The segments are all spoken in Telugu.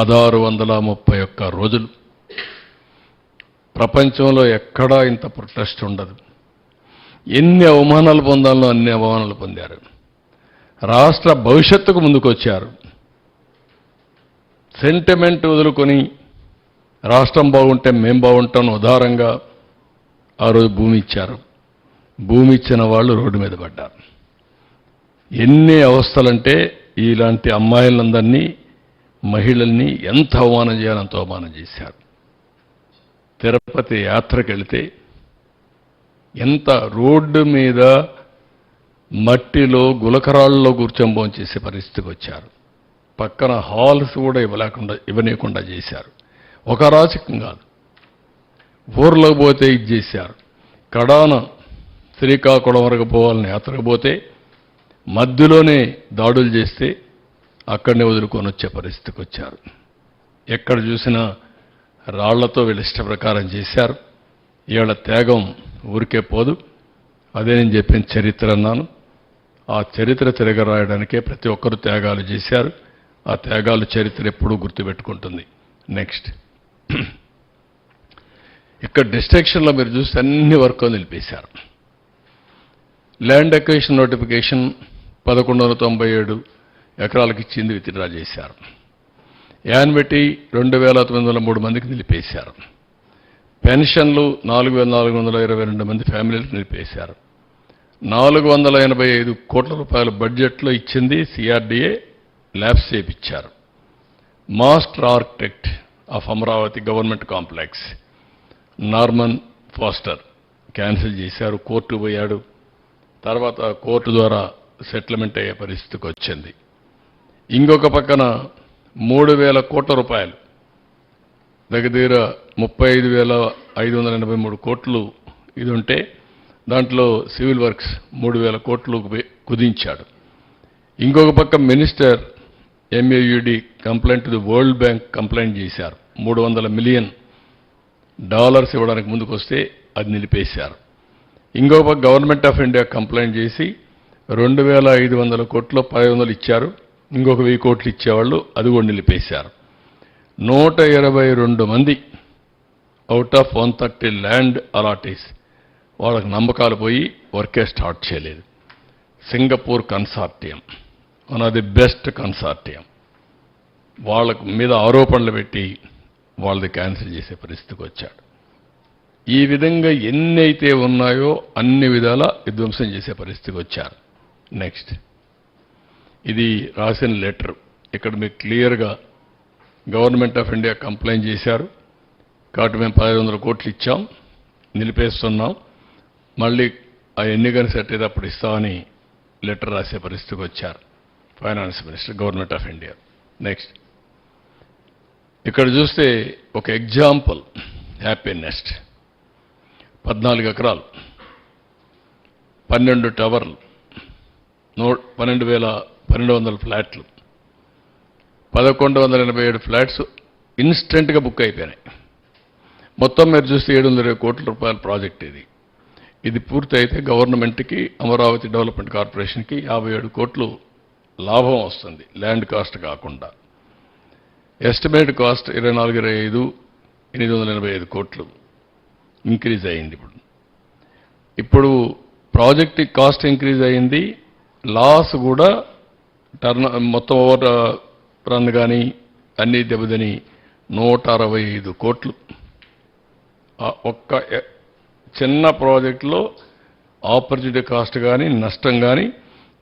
పదహారు వందల ముప్పై ఒక్క రోజులు. ప్రపంచంలో ఎక్కడా ఇంత ప్రొటెస్ట్ ఉండదు. ఎన్ని అవమానాలు పొందాలో అన్ని అవమానాలు పొందారు. రాష్ట్ర భవిష్యత్తుకు ముందుకొచ్చారు. సెంటిమెంట్ వదులుకొని రాష్ట్రం బాగుంటే మేం బాగుంటాం ఉదారంగా ఆ రోజు భూమి ఇచ్చారు. భూమి ఇచ్చిన వాళ్ళు రోడ్డు మీద పడ్డారు. ఎన్ని అవస్థలంటే ఇలాంటి అమ్మాయిలందరినీ మహిళల్ని ఎంత అవమానం చేయాలంత అవమానం చేశారు. తిరుపతి యాత్రకు వెళితే ఎంత రోడ్డు మీద మట్టిలో గులకరాళ్ళలో కూర్చొని భోంచేసే చేసే పరిస్థితికి వచ్చారు. పక్కన హాల్స్ కూడా ఇవ్వలేకుండా ఇవ్వనీయకుండా చేశారు. ఒక రాజకం కాదు. ఊర్లోకి పోతే ఇది చేశారు. కడాన శ్రీకాకుళం వరకు పోవాలని యాత్రకు పోతే మధ్యలోనే దాడులు చేస్తే అక్కడనే వదులుకొని వచ్చే పరిస్థితికి వచ్చారు. ఎక్కడ చూసినా రాళ్ళతో వీళ్ళు ఇష్ట ప్రకారం చేశారు. వీళ్ళ త్యాగం ఊరికే పోదు. అదే నేను చెప్పిన చరిత్ర అన్నాను. ఆ చరిత్ర తిరగరాయడానికే ప్రతి ఒక్కరు త్యాగాలు చేశారు. ఆ త్యాగాలు చరిత్ర ఎప్పుడూ గుర్తుపెట్టుకుంటుంది. నెక్స్ట్. ఇక్కడ డిస్ట్రక్షన్లో మీరు చూస్తే అన్ని వర్క్ నిలిపేశారు. ల్యాండ్ అక్వేషన్ నోటిఫికేషన్ పదకొండు వందల తొంభై ఏడు ఎకరాలకు ఇచ్చింది విత్డ్రా చేశారు? యాన్బెట్టి రెండు వేల తొమ్మిది వందల మూడు మందికి నిలిపేశారు. పెన్షన్లు నాలుగు వేల నాలుగు వందల ఇరవై రెండు మంది ఫ్యామిలీలకు నిలిపేశారు. నాలుగు వందల ఎనభై ఐదు కోట్ల రూపాయల బడ్జెట్లో ఇచ్చింది సిఆర్డీఏ ల్యాబ్స్ చేపించారు. Master architect of Amaravati government complex. Norman Foster cancel చేశారు కోర్టు పోయాడు. తర్వాత కోర్టు ద్వారా సెటిల్మెంట్ అయ్యే పరిస్థితికి వచ్చింది. ఇంకొక పక్కన మూడు వేల కోట్ల రూపాయలు. దగ్గర దగ్గర ముప్పై ఐదు వేల ఐదు వందల ఎనభై మూడు కోట్లు ఇది ఉంటే దాంట్లో సివిల్ వర్క్స్ మూడు వేల కోట్లు కుదించాడు. ఇంకొక పక్క minister MAUD complaint the World Bank complaint చేశారు. మూడు వందల మిలియన్ డాలర్స్ ఇవ్వడానికి ముందుకు వస్తే అది నిలిపేశారు. ఇంకొక పక్క గవర్నమెంట్ ఆఫ్ ఇండియా కంప్లైంట్ చేసి రెండు వేల ఐదు వందల కోట్లు పది వందలు ఇచ్చారు. ఇంకొక వెయ్యి కోట్లు ఇచ్చేవాళ్ళు అది కూడా నిలిపేశారు. నూట ఇరవై రెండు మంది out of one thirty land allottees వాళ్ళకి నమ్మకాలు పోయి వర్కే స్టార్ట్ చేయలేదు. Singapore consortium one of the best consortium. వాళ్ళకు మీద ఆరోపణలు పెట్టి వాళ్ళది క్యాన్సిల్ చేసే పరిస్థితికి వచ్చాడు. ఈ విధంగా ఎన్ని అయితే ఉన్నాయో అన్ని విధాల విధ్వంసం చేసే పరిస్థితికి వచ్చారు. నెక్స్ట్ ఇది రాసిన లెటర్. ఇక్కడ మీకు క్లియర్గా గవర్నమెంట్ ఆఫ్ ఇండియా కంప్లైంట్ చేశారు. కాబట్టి మేము పదహైదు వందల కోట్లు ఇచ్చాం. నిలిపేస్తున్నాం. మళ్ళీ ఆ ఎన్నికలు సెట్ అయ్యేటప్పుడు ఇస్తామని లెటర్ రాసే పరిస్థితికి వచ్చారు. Finance minister government of India next ఇక్కడ చూస్తే ఒక ఎగ్జాంపుల్ హ్యాపీ నెస్ట్ పద్నాలుగు ఎకరాలు. పన్నెండు టవర్లు నో పన్నెండు వేల పన్నెండు వందల ఫ్లాట్లు. పదకొండు వందల ఎనభై ఏడు ఫ్లాట్స్ ఇన్స్టెంట్గా బుక్ అయిపోయినాయి. మొత్తం మీరు చూస్తే ఏడు వందల ఇరవై కోట్ల రూపాయల ప్రాజెక్ట్ ఇది. ఇది పూర్తి అయితే గవర్నమెంట్కి అమరావతి డెవలప్మెంట్ కార్పొరేషన్కి యాభై ఏడు కోట్లు లాభం వస్తుంది ల్యాండ్ కాస్ట్ కాకుండా. ఎస్టిమేట్ కాస్ట్ ఇరవై నాలుగు ఇరవై ఐదు ఎనిమిది వందల ఎనభై ఐదు కోట్లు ఇంక్రీజ్ అయింది ఇప్పుడు. ఇప్పుడు ప్రాజెక్ట్ కాస్ట్ ఇంక్రీజ్ అయింది లాస్ కూడా టర్న్ మొత్తం ఓవర్ రన్ కానీ అన్నీ దెబ్బతిని నూట అరవై ఐదు కోట్లు. ఒక్క చిన్న ప్రాజెక్టులో ఆపర్చునిటీ కాస్ట్ కానీ నష్టం కానీ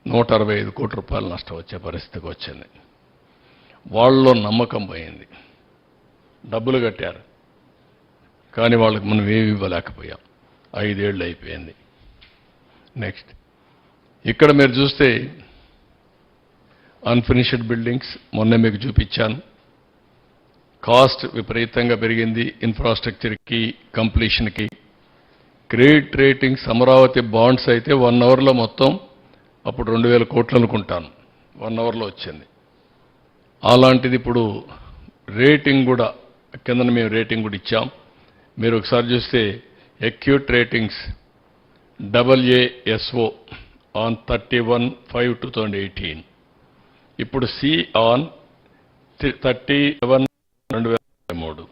నూట అరవై ఐదు కోట్ల రూపాయలు నష్టం వచ్చే పరిస్థితికి వచ్చింది. వాళ్ళలో నమ్మకం పోయింది. డబ్బులు కట్టారు. కానీ వాళ్ళకి మనం ఏమి ఇవ్వలేకపోయాం. ఐదేళ్ళు అయిపోయింది. నెక్స్ట్. ఇక్కడ మీరు చూస్తే అన్ఫినిష్డ్ బిల్డింగ్స్ మొన్న మీకు చూపించాను. కాస్ట్ విపరీతంగా పెరిగింది ఇన్ఫ్రాస్ట్రక్చర్కి కంప్లీషన్కి క్రెడిట్ రేటింగ్స్ అమరావతి బాండ్స్ అయితే వన్ అవర్లో మొత్తం అప్పుడు రెండు వేల కోట్లు అనుకుంటాను. వన్ అవర్లో వచ్చింది. అలాంటిది ఇప్పుడు రేటింగ్ కూడా కింద మేము రేటింగ్ కూడా ఇచ్చాం. మీరు ఒకసారి చూస్తే Acuite ratings double A S O on thirty one five two thousand eighteen ఇప్పుడు సి ఆన్ థర్టీ సెవెన్ రెండు వేల మూడు.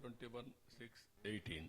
Twenty one six eighteen